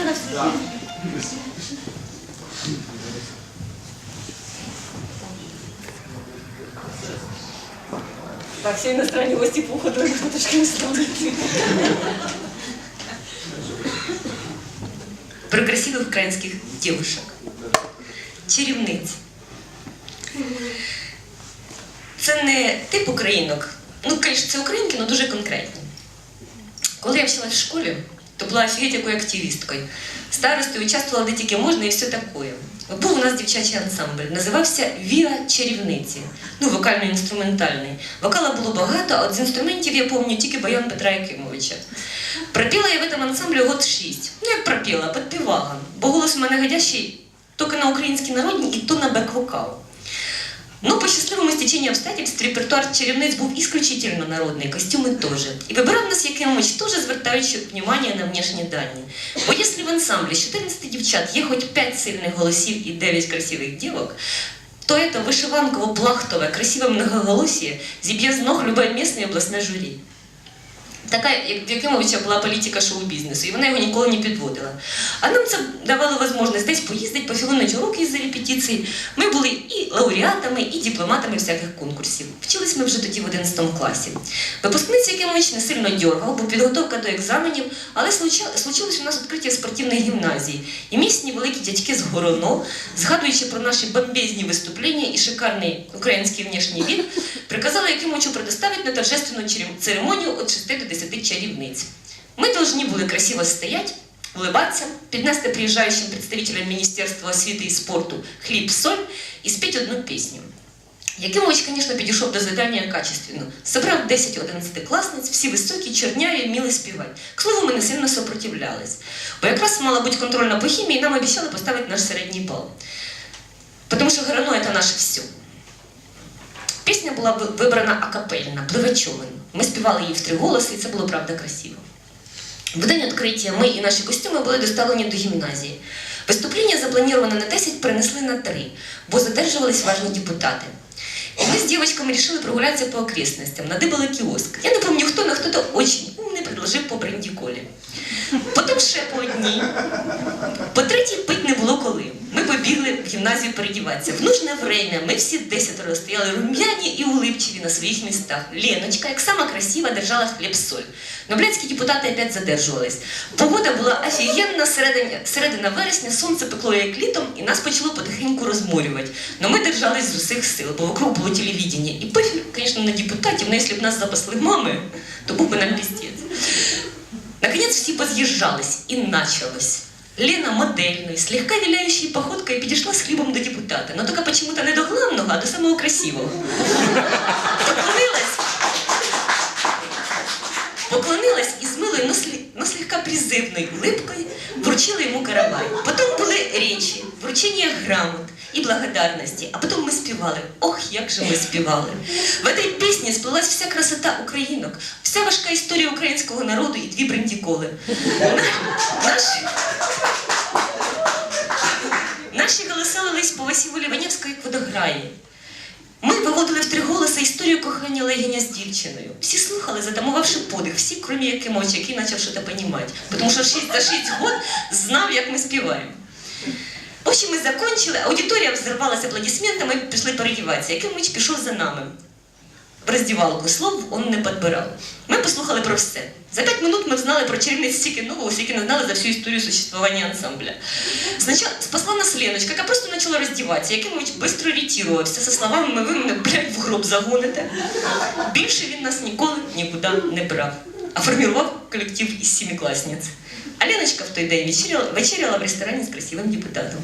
Сцена всі. Так, все иностранные гости по уходу фоточками ставлять. Про красивых украинских девушек. Чарівниць. Це не тип українок. Ну, звісно, це українки, але дуже конкретні. Коли я вчилась в школі, то була офігеть активісткою. Старостою участвувала де тільки можна і все таке. Був у нас дівчачий ансамбль, називався Віа Чарівниці, ну, вокально-інструментальний. Вокала було багато, а от з інструментів я пам'ятаю тільки баян Петра Якимовича. Пропіла я в цьому ансамблі год шість. Ну, як пропіла, підпівала. Бо голос у мене годящий тільки на українські народні і то на бек-вокал. Ну, по счастливому стечению обстоятельств репертуар чарівниць був исключительно народний, костюми теж. І вибирав нас якимось теж звертаючи внимание на внешні дані. Бо якщо в ансамблі з 14 дівчат є хоч 5 сильних голосів і 9 красивих дівок, то это вишиванково-плахтове, красиве многоголосие зіб'є з ног любе місне і обласне журі. Така, як в Якимовича була політика шоу-бізнесу, і вона його ніколи не підводила. А нам це давало можливість десь поїздити, пофілонити уроки із-за репетицій. Ми були і лауреатами, і дипломатами всяких конкурсів. Вчились ми вже тоді в 11 класі. Випускниць Якимович не сильно дьоргав, бо підготовка до екзаменів, але случилось у нас відкриття спортивних гімназій. І місні великі дядьки з Гороно, згадуючи про наші бомбезні виступлення і шикарний український внешній вид, приказали Якимовичу предоставити на торжественну церемонію від 6 до 10 чарівниць. Мы должны были красиво стоять, улыбаться, піднести приезжающим представителям Министерства освіти і спорту хліб, соль і спеть одну пісню. Якимович, звісно, підійшов до завдання качественно. Собрав 10-11 класниць, всі високі, чорняві, вміли співати. К слову, ми не сильно сопротивлялись. Бо якраз мала бути контрольна по хімії, і нам обіцяли поставити наш середній бал. Тому що Горано – це наше все. Пісня була вибрана акапельна, пливе. Ми співали її в три голоси, і це було правда красиво. В день відкриття ми і наші костюми були доставлені до гімназії. Виступлення, заплановане на 10, перенесли на 3, бо задержувались важні депутати. І ми з дівчатками вирішили прогулятися по окрестностям, надибали кіоск. Я не пам'ятаю, хто, но хто-то очень умний предложив по бренді колі. Потім ще по одній. По третій пить не було коли. Побігли в гімназію передіватися. В нужне время ми всі десятеро стояли рум'яні і улипчиві на своїх містах. Леночка, як сама красива, держала хліб-соль. Но блядські депутати опять задержувались. Погода була офігенна, середина, середина вересня, сонце пекло як літом, і нас почало потихеньку розморювати. Но ми держались з усіх сил, бо вокруг було телевідення. І пофіг, звісно, на депутатів, но якщо б нас запасли мами, то був би нам піздець. Наконец все позъезжалось, и началось. Лена модельной, слегка виляющей походкой подошла с хлебом до депутата, но только почему-то не до главного, а до самого красивого. Поклонилась, поклонилась и с милой, но, сли- но слегка призывной улыбкой вручила ему каравай. Потом были речи, вручение грамот и благодарности, а потом мы спевали. Ох, як же ми співали. В этой пісні сплелась вся красота українок, вся важка історія українського народу і дві брендіколи. Наші, по Ліванівської водограї. Ми виводили в три голоси історію кохання Легіня з дівчиною. Всі слухали, затамувавши подих, всі, крім Якимовича, який почав щось розуміти. Тому що 6 за шість год знав, як ми співаємо. В ми закінчили, аудиторія взорвалася аплодисментами, пішли переодіватися. Якимович пішов за нами. В роздівалку слов он не підбирав. Ми послухали про все. За п'ять минут ми знали про чарівниць стільки нового, скільки не знали за всю історію существування ансамбля. Спочатку спасла нас Леночка, яка просто почала роздіватися. Якимович швидко ретірувався со словами «ви мене, блядь, в гроб загоните». Більше він нас ніколи нікуди не брав, а формував колектив із сімикласниць. А Леночка в той день вечеряла, вечеряла в ресторані з красивим депутатом.